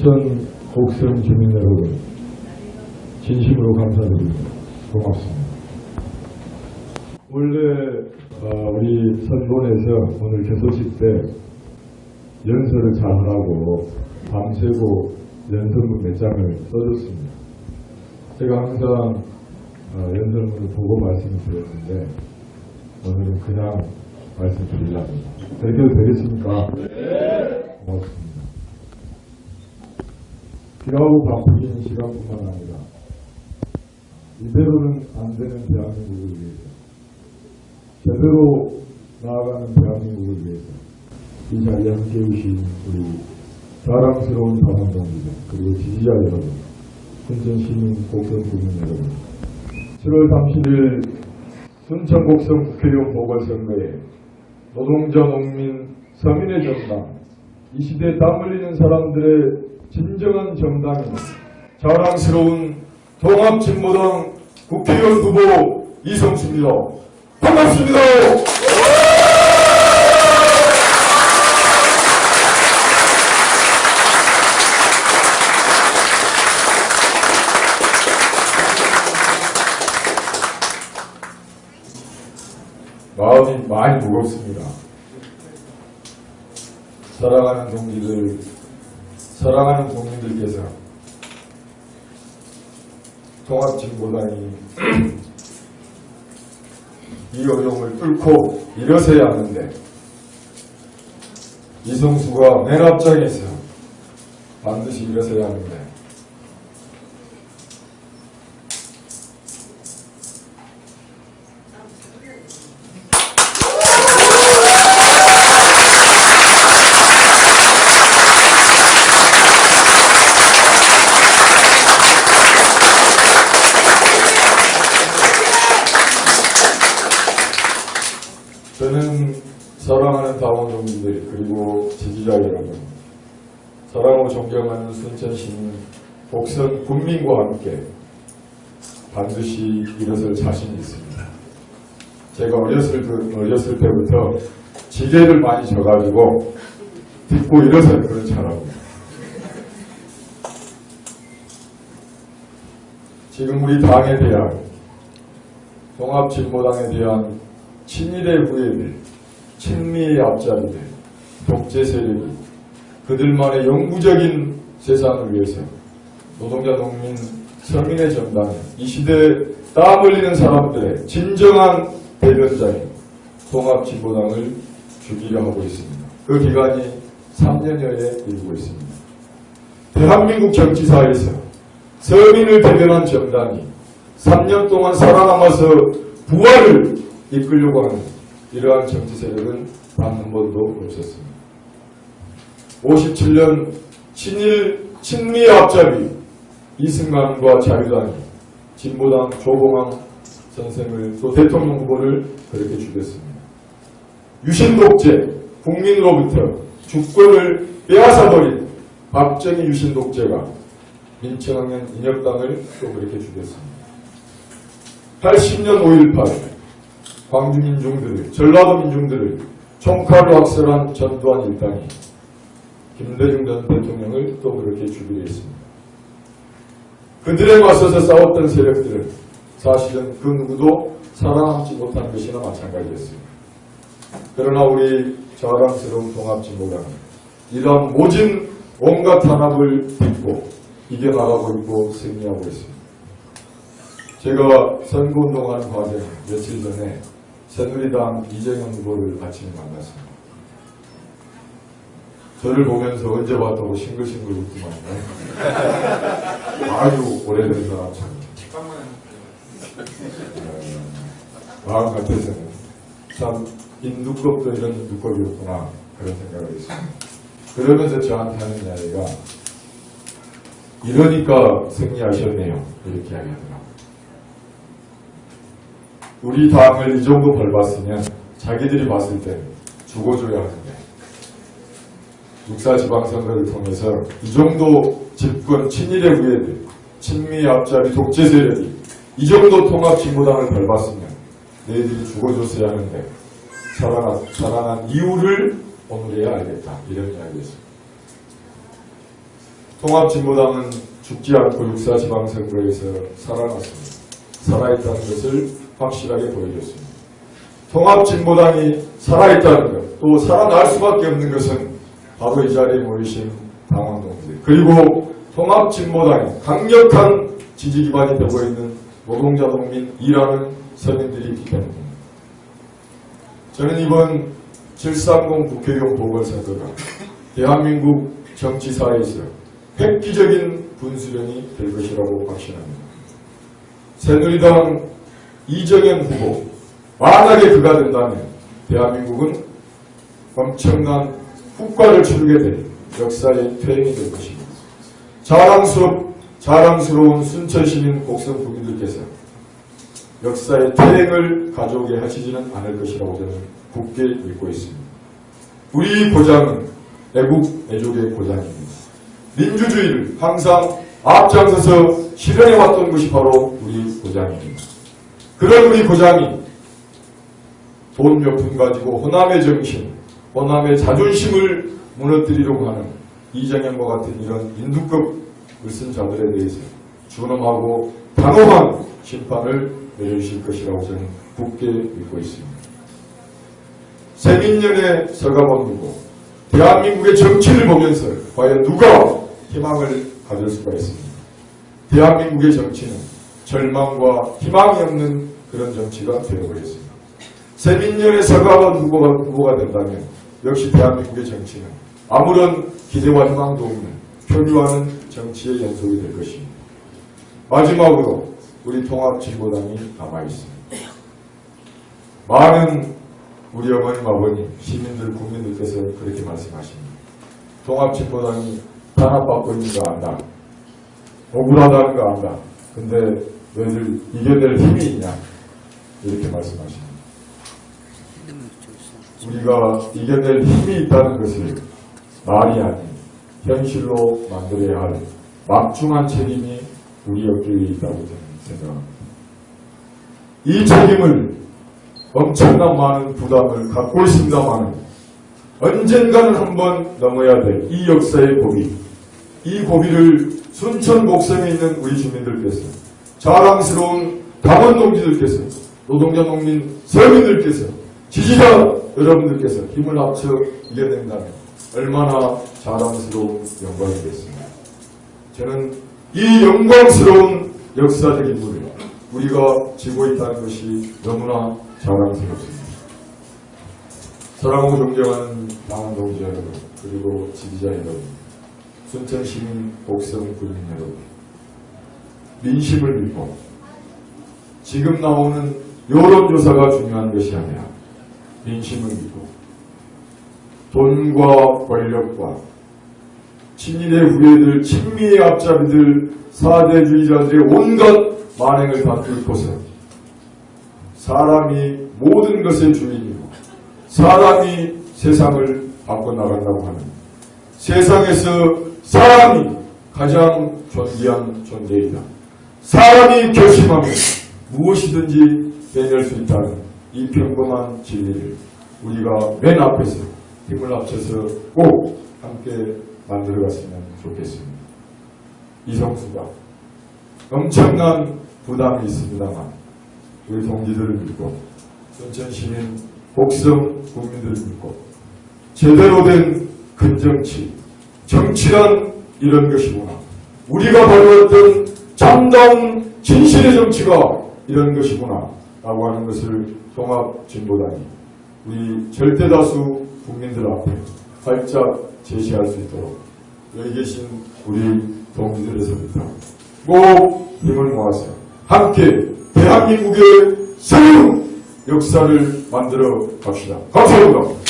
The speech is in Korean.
순천 곡성 주민 여러분, 진심으로 감사드립니다. 고맙습니다. 원래 어, 우리 선본에서 오늘 개소식 때 연설을 잘 하라고 밤새고 연설문 몇 장을 써줬습니다. 제가 항상 어, 연설문을 보고 말씀을 드렸는데 오늘은 그냥 말씀드리려고 해도 되겠습니까? 고맙습니다. 비하고 바쁘긴 시간뿐만 아니라 이대로는 안 되는 대한민국을 위해서 제대로 나아가는 대한민국을 위해서 이 자리에 함께 오신 우리 사랑스러운 당원동지들 그리고 지지자 여러분 순천 시민 곡성 국민 여러분. 7월 31일 순천 곡성 국회의원 보궐선거에 노동자 농민 서민의 정당 이 시대에 땀 흘리는 사람들의 진정한 정당인 자랑스러운 통합진보당 국회의원 후보 이성수입니다. 반갑습니다. 마음이 많이 무겁습니다. 사랑하는 동지들, 사랑하는 국민들께서 통합진보당이 이 어려움을 뚫고 일어서야 하는데 이성수가 맨 앞장에서 반드시 일어서야 하는데 저는 사랑하는 동지들 그리고 지지자 여러분 사랑하고 존경하는 순천시민 복선 국민과 함께 반드시 일어설 자신이 있습니다. 제가 어렸을, 때- 어렸을 때부터 지게를 많이 져가지고 딛고 일어설 그런 사람입니다. 지금 우리 당에 대한 통합진보당에 대한 친일의 후예들, 친미의 앞자리들, 독재 세력이 그들만의 영구적인 세상을 위해서 노동자, 농민, 서민의 정당, 이 시대에 땀 흘리는 사람들의 진정한 대변자인 통합진보당을 주기려 하고 있습니다. 그 기간이 3년여에 이르고 있습니다. 대한민국 정치사에서 서민을 대변한 정당이 3년 동안 살아남아서 부활을 이끌려고 하는 이러한 정치 세력은 단 한 번도 없었습니다. 57년 친일 친미 앞잡이 이승만과 자유당이 진보당 조봉암 선생을 또 대통령 후보를 그렇게 죽였습니다. 유신독재 국민으로부터 주권을 빼앗아버린 박정희 유신독재가 민청학년 인혁당을 또 그렇게 죽였습니다. 80년 5.18 광주 민중들을, 전라도 민중들을 총칼로 학살한 전두환 일당이 김대중 전 대통령을 또 그렇게 죽이려 했습니다. 그들에 맞서서 싸웠던 세력들은 사실은 그 누구도 살아남지 못한 것이나 마찬가지였습니다. 그러나 우리 자랑스러운 통합진보당은 이러한 모진 온갖 탄압을 딛고 이겨나가고 있고 승리하고 있습니다. 제가 선거운동하는 과정에 며칠 전에 새누리당 이재명 후보를 아침에 만났습니다. 저를 보면서 언제 봤다고 싱글싱글 웃더만요. 아주 오래된 사람처럼. 어, 마음 같아서는 참 인두껍도 이런 두껍이었구나 그런 생각을 했습니다. 그러면서 저한테 하는 이야기가 이러니까 승리하셨네요 이렇게 이야기하더라고요. 우리 당을 이 정도 벌 받으면 자기들이 봤을 때 죽어줘야 하는데 육사 지방선거를 통해서 이 정도 집권 친일의 후예들, 친미 앞잡이 독재 세력이 이 정도 통합 진보당을 벌 받으면 너희들이 죽어줬어야 하는데 살아난, 살아난 이유를 오늘에야 알겠다 이런 이야기였습니다. 통합진보당은 죽지 않고 육사 지방선거에서 살아났습니다. 살아있다는 것을 확실하게 보여줬습니다. 통합진보당이 살아있다는 것, 또 살아날 수밖에 없는 것은 바로 이 자리에 모이신 당원동들, 그리고 통합진보당이 강력한 지지 기반이 되고 있는 노동자 동민 일하는 서민들이 있기 때문입니다. 저는 이번 730 국회의원 보궐선거가 대한민국 정치사에서 획기적인 분수령이 될 것이라고 확신합니다. 새누리당 이정현 후보 만약에 그가 된다면 대한민국은 엄청난 국가를 치르게 될 역사의 퇴행이 될 것입니다. 자랑스럽, 자랑스러운 순천시민 곡성 국민들께서 역사의 퇴행을 가져오게 하시지는 않을 것이라고 저는 굳게 믿고 있습니다. 우리 고장은 애국, 애족의 고장입니다. 민주주의를 항상 앞장서서 실현해 왔던 것이 바로 우리 고장입니다. 그런 우리 고장이 돈 몇 푼 가지고 호남의 정신, 호남의 자존심을 무너뜨리려고 하는 이정현과 같은 이런 인두급을 쓴 자들에 대해서 준엄하고 단호한 심판을 내려주실 것이라고 저는 굳게 믿고 있습니다. 세민년의 서가본 누구, 대한민국의 정치를 보면서 과연 누가 희망을 가질 수가 있습니다. 대한민국의 정치는 절망과 희망이 없는 그런 정치가 되어버렸습니다. 세민년의 서가본 후보가, 후보가 된다면 역시 대한민국의 정치는 아무런 기대와 희망도 없는 표류하는 정치의 연속이 될 것입니다. 마지막으로 우리 통합진보당이 남아있습니다. 많은 우리 어머님, 아버님, 시민들, 국민들께서 그렇게 말씀하십니다. 통합진보당이 탄압받고 있는 거 안다. 억울하다는 거 안다. 근데 너희들 이겨낼 힘이 있냐? 이렇게 말씀하십니다. 우리가 이겨낼 힘이 있다는 것을 말이 아닌 현실로 만들어야 할 막중한 책임이 우리 어깨에 있다고 저는 생각합니다. 이 책임을 엄청난 많은 부담을 갖고 있습니다만 언젠가는 한번 넘어야 될 이 역사의 고비 이 고비를 순천 곡성에 있는 우리 주민들께서 자랑스러운 당원 동지들께서 노동자 농민 서민들께서 지지자 여러분들께서 힘을 합쳐 이겨낸다면 얼마나 자랑스러운 영광이겠습니까? 저는 이 영광스러운 역사적 인물을 우리가 지고 있다는 것이 너무나 자랑스럽습니다. 사랑하고 존경하는 당원 동지 여러분, 그리고 지지자 여러분, 순천시민 복성 국민 여러분, 민심을 믿고 지금 나오는 여론조사가 중요한 것이 아니라 민심을 믿고 돈과 권력과 친일의 후예들, 친미의 앞잡이들, 사대주의자들의 온갖 만행을 다 뚫고서 사람이 모든 것의 주인이고 사람이 세상을 바꿔나간다고 하는 세상에서 사람이 가장 존귀한 존재이다. 사람이 결심하면 무엇이든지 해낼 수 있다는 이 평범한 진리를 우리가 맨 앞에서 힘을 합쳐서 꼭 함께 만들어갔으면 좋겠습니다. 이성수가 엄청난 부담이 있습니다만 우리 동지들을 믿고 순천시민 복성 국민들을 믿고 제대로 된 근정치 정치란 이런 것이구나 우리가 바라왔던 참다운 진실의 정치가 이런 것이구나 라고 하는 것을 통합진보당이 우리 절대다수 국민들 앞에 활짝 제시할 수 있도록 여기 계신 우리 동지들에서부터 꼭 힘을 모아서 함께 대한민국의 새로운 역사를 만들어 갑시다. 감사합니다.